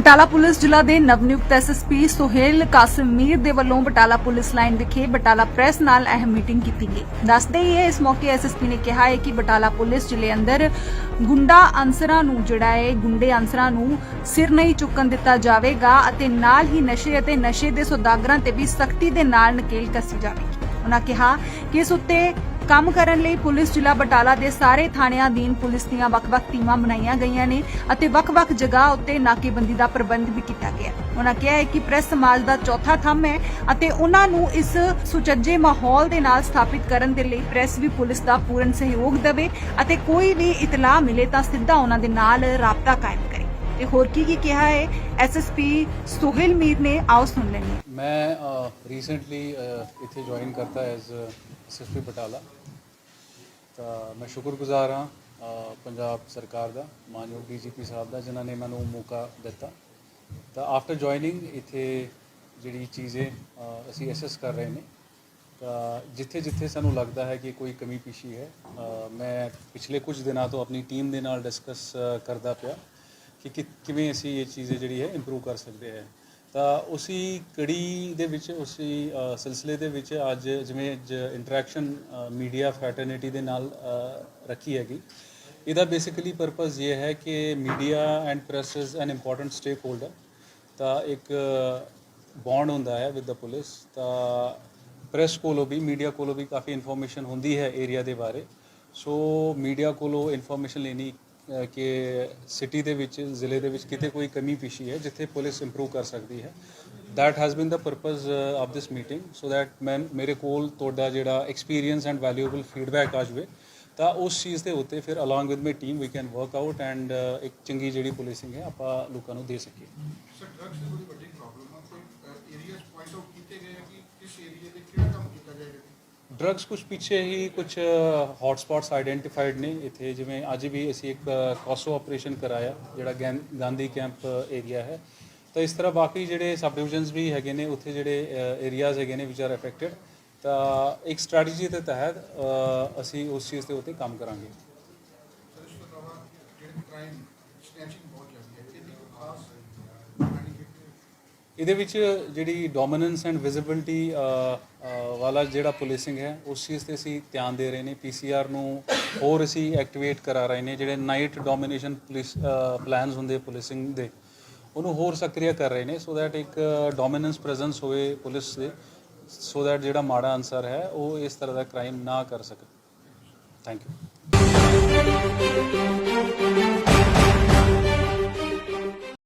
Batala police ਜ਼ਿਲ੍ਹਾ ਦੇ ਨਵਨਿਯੁਕਤ ਐਸਐਸਪੀ ਸੁਹੇਲ ਕਾਸਿਮੀਰ ਦੇ ਵੱਲੋਂ ਬਟਾਲਾ ਪੁਲਿਸ ਲਾਈਨ ਵਿਖੇ ਬਟਾਲਾ ਪ੍ਰੈਸ ਨਾਲ ਅਹਿਮ ਮੀਟਿੰਗ ਕੀਤੀ ਗਈ। ਦੱਸਦੇ ਹੀ ਹੈ ਇਸ ਮੌਕੇ ਐਸਐਸਪੀ ਨੇ ਕਿਹਾ ਹੈ ਕਿ ਬਟਾਲਾ ਪੁਲਿਸ ਜ਼ਿਲ੍ਹੇ ਅੰਦਰ ਗੁੰਡਾ ਅਨਸਰਾਂ ਨੂੰ, ਜਿਹੜਾ ਹੈ, ਗੁੰਡੇ ਅਨਸਰਾਂ ਨੂੰ ਸਿਰ ਨਹੀਂ ਚੁੱਕਣ ਦਿੱਤਾ ਜਾਵੇਗਾ ਅਤੇ ਨਾਲ ਹੀ ਨਸ਼ੇ ਅਤੇ ਨਸ਼ੇ ਦੇ ਸੌਦਾਗਰਾਂ ਤੇ ਵੀ ਸਖਤੀ ਦੇ ਨਾਲ ਨਕੇਲ ਕੱਸੀ ਜਾਵੇਗੀ। ਉਹਨਾਂ ਕਿਹਾ ਕਿ ਇਸ ਉੱਤੇ ਕੰਮ ਕਰਨ ਲਈ ਪੁਲਿਸ ਜ਼ਿਲ੍ਹਾ ਬਟਾਲਾ ਦੇ ਸਾਰੇ ਥਾਣਿਆਂ ਅਧੀਨ ਪੁਲਿਸ ਦੀਆਂ ਵੱਖ-ਵੱਖ ਟੀਮਾਂ ਬਣਾਈਆਂ ਗਈਆਂ ਨੇ ਅਤੇ ਵੱਖ-ਵੱਖ ਜਗ੍ਹਾ ਉੱਤੇ ਨਾਕੇਬੰਦੀ ਦਾ ਪ੍ਰਬੰਧ ਵੀ ਕੀਤਾ ਗਿਆ ਹੈ। ਉਹਨਾਂ ਕਿਹਾ ਹੈ ਕਿ ਪ੍ਰੈਸ ਸਮਾਜ ਦਾ ਚੌਥਾ ਥੰਮ ਹੈ ਅਤੇ ਉਹਨਾਂ ਨੂੰ ਇਸ ਸੁਚੱਜੇ ਮਾਹੌਲ ਦੇ ਨਾਲ ਸਥਾਪਿਤ ਕਰਨ ਦੇ ਲਈ ਪ੍ਰੈਸ ਵੀ ਪੁਲਿਸ ਦਾ ਪੂਰਨ ਸਹਿਯੋਗ ਦੇਵੇ ਅਤੇ ਕੋਈ ਵੀ ਇਤਲਾਹ ਮਿਲੇ ਤਾਂ ਸਿੱਧਾ ਉਹਨਾਂ ਦੇ ਨਾਲ ਰਾਬਤਾ ਕਾਇਮ ਕਰੇ ਤੇ ਹੋਰ ਕੀ ਕੀ ਕਿਹਾ ਹੈ? ਐਸਐਸਪੀ ਸੁਹਿਲ ਮੀਰ ਨੇ ਆਓ ਸੁਣ ਲੈਂਦੇ ਹਾਂ। ਮੈਂ ਰੀਸੈਂਟਲੀ ਇੱਥੇ ਜੁਆਇਨ ਕਰਤਾ ਐਜ਼ ਐਸਐਸਪੀ ਬਟਾਲਾ। ਤਾਂ ਮੈਂ ਸ਼ੁਕਰਗੁਜ਼ਾਰ ਹਾਂ ਪੰਜਾਬ ਸਰਕਾਰ ਦਾ ਮਾਨਯੋਗ ਡੀਜੀਪੀ ਸਾਹਿਬ ਦਾ ਜਿਨ੍ਹਾਂ ਨੇ ਮੈਨੂੰ ਮੌਕਾ ਦਿੱਤਾ। ਤਾਂ ਆਫਟਰ ਜੁਆਇਨਿੰਗ ਇੱਥੇ ਜਿਹੜੀ ਚੀਜ਼ੇ ਅ, ਅਸੀਂ ਐਸੈਸ ਕਰ ਰਹੇ ਨੇ। ਤਾਂ ਜਿੱਥੇ ਜਿੱਥੇ ਸਾਨੂੰ ਲੱਗਦਾ ਹੈ ਕਿ ਕੋਈ ਕਮੀ ਪੇਸ਼ੀ ਹੈ ਮੈਂ ਪਿਛਲੇ ਕੁਝ ਦਿਨਾਂ ਤੋਂ ਆਪਣੀ ਟੀਮ ਦੇ ਨਾਲ ਡਿਸਕਸ ਕਰਦਾ ਪਿਆ। ਕਿ ਕਿ- ਕਿਵੇਂ ਅਸੀਂ ਇਹ ਚੀਜ਼ ਜਿਹੜੀ ਹੈ ਇੰਪਰੂਵ ਕਰ ਸਕਦੇ ਹੈ। ਤਾਂ ਉਸੀ ਕੜੀ ਦੇ ਵਿੱਚ, ਉਸੀ ਸਿਲਸਿਲੇ ਦੇ ਵਿੱਚ ਅੱਜ ਜਿਵੇਂ ਇੰਟਰੈਕਸ਼ਨ ਮੀਡੀਆ ਫੈਟਰਨਿਟੀ ਦੇ ਨਾਲ ਰੱਖੀ ਹੈਗੀ। ਇਹਦਾ ਬੇਸਿਕਲੀ ਪਰਪਸ ਇਹ ਹੈ ਕਿ media and press is an important stakeholder ਤਾਂ ਇੱਕ ਬੌਂਡ ਹੁੰਦਾ ਹੈ ਵਿਦ ਦਾ ਪੁਲਿਸ ਤਾਂ ਪ੍ਰੈਸ ਕੋਲੋਂ ਵੀ ਮੀਡੀਆ ਕੋਲੋਂ ਵੀ ਕਾਫੀ ਇਨਫੋਰਮੇਸ਼ਨ ਹੁੰਦੀ ਹੈ ਏਰੀਆ ਦੇ ਬਾਰੇ। ਸੋ ਮੀਡੀਆ ਕੋਲੋਂ ਇਨਫੋਰਮੇਸ਼ਨ ਲੈਣੀ ਕਿ ਸਿਟੀ ਦੇ ਵਿੱਚ ਜ਼ਿਲ੍ਹੇ ਦੇ ਵਿੱਚ ਕਿਤੇ ਕੋਈ ਕਮੀ ਪੇਸ਼ੀ ਹੈ ਜਿੱਥੇ ਪੁਲਿਸ ਇੰਪਰੂਵ ਕਰ ਸਕਦੀ ਹੈ। That has been the purpose uh, of this meeting. So that ਮੈਂ ਮੇਰੇ ਕੋਲ ਤੁਹਾਡਾ ਜਿਹੜਾ ਐਕਸਪੀਰੀਅੰਸ ਐਂਡ ਵੈਲਿਊਏਬਲ ਫੀਡਬੈਕ ਆ ਜਾਵੇ ਤਾਂ ਉਸ ਚੀਜ਼ ਦੇ ਉੱਤੇ ਫਿਰ along with my team we can work out and ਇੱਕ ਚੰਗੀ ਜਿਹੜੀ ਪੁਲਿਸਿੰਗ ਹੈ ਆਪਾਂ ਲੋਕਾਂ ਨੂੰ ਦੇ ਸਕੀਏ। ਸਰ ਡਰੱਗਸ ਦੀ ਬੜੀ ਵੱਡੀ ਪ੍ਰੋਬਲਮ ਹੈ ਕੋਈ ਏਰੀਆਸ ਪੁਆਇੰਟ ਆਊਟ ਕੀਤੇ ਗਏ ਕਿ ਕਿਸ ਏਰੀਆ ਦੇ ਕਿਹੜਾ ਕੰਮ ਕੀਤਾ ਜਾਏਗਾ ਡਰੱਗਸ ਕੁਝ ਪਿੱਛੇ ਹੀ ਕੁਝ ਹੌਟ ਸਪੌਟਸ ਆਇਡੈਂਟੀਫਾਈਡ ਨੇ ਇੱਥੇ ਜਿਵੇਂ ਅੱਜ ਵੀ ਅਸੀਂ ਇੱਕ ਕੌਸੋ ਆਪਰੇਸ਼ਨ ਕਰਾਇਆ ਜਿਹੜਾ ਗੈਂ- ਗਾਂਧੀ ਕੈਂਪ ਏਰੀਆ ਹੈ। ਤਾਂ ਇਸ ਤਰ੍ਹਾਂ ਬਾਕੀ ਜਿਹੜੇ ਸਬ ਡਿਵੀਜ਼ਨਸ ਵੀ ਹੈਗੇ ਨੇ ਉੱਥੇ ਜਿਹੜੇ ਏਰੀਆਜ਼ ਹੈਗੇ ਨੇ ਵਿਚ ਆਰ ਅਫੈਕਟਡ ਤਾਂ ਇੱਕ ਸਟ੍ਰੈਟਜੀ ਦੇ ਤਹਿਤ ਅ, ਅਸੀਂ ਉਸ ਚੀਜ਼ ਦੇ ਉੱਤੇ ਕੰਮ ਕਰਾਂਗੇ। ਸਰ ਇਸ ਤੋਂ ਇਲਾਵਾ ਜਿਹੜੇ ਕ੍ਰਾਈਮ ਸਨੈਚਿੰਗ ਬਹੁਤ ਜ਼ਿਆਦਾ ਹੈ ਇਹਦੀ ਕੋਈ ਖਾਸ planning ਇਹਦੇ ਵਿੱਚ ਜਿਹੜੀ ਡੋਮੀਨੈਂਸ ਐਂਡ ਵਿਜ਼ਿਬਿਲਟੀ ਵਾਲਾ ਜਿਹੜਾ ਪੁਲਿਸਿੰਗ ਹੈ, ਉਸ ਚੀਜ਼ ਤੇ ਅਸੀਂ ਧਿਆਨ ਦੇ ਰਹੇ ਨੇ। ਪੀਸੀਆਰ ਨੂੰ ਹੋਰ ਅਸੀਂ ਐਕਟੀਵੇਟ ਕਰਾ ਰਹੇ ਨੇ, ਜਿਹੜੇ ਨਾਈਟ ਡੋਮੀਨੇਸ਼ਨ ਪੁਲਿਸ ਪਲਾਨਸ ਹੁੰਦੇ ਪੁਲਿਸਿੰਗ ਦੇ, ਉਹਨੂੰ ਹੋਰ ਸਕਰੀਆ ਕਰ ਰਹੇ ਨੇ ਸੋ ਦੈਟ ਇੱਕ ਡੋਮੀਨੈਂਸ ਪ੍ਰੈਜ਼ੈਂਸ ਹੋਵੇ ਪੁਲਿਸ ਦੇ ਸੋ ਦੈਟ ਜਿਹੜਾ ਮਾੜਾ ਅਨਸਰ ਹੈ, ਉਹ ਇਸ ਤਰ੍ਹਾਂ ਦਾ ਕ੍ਰਾਈਮ ਨਾ ਕਰ ਸਕੇ। Thank you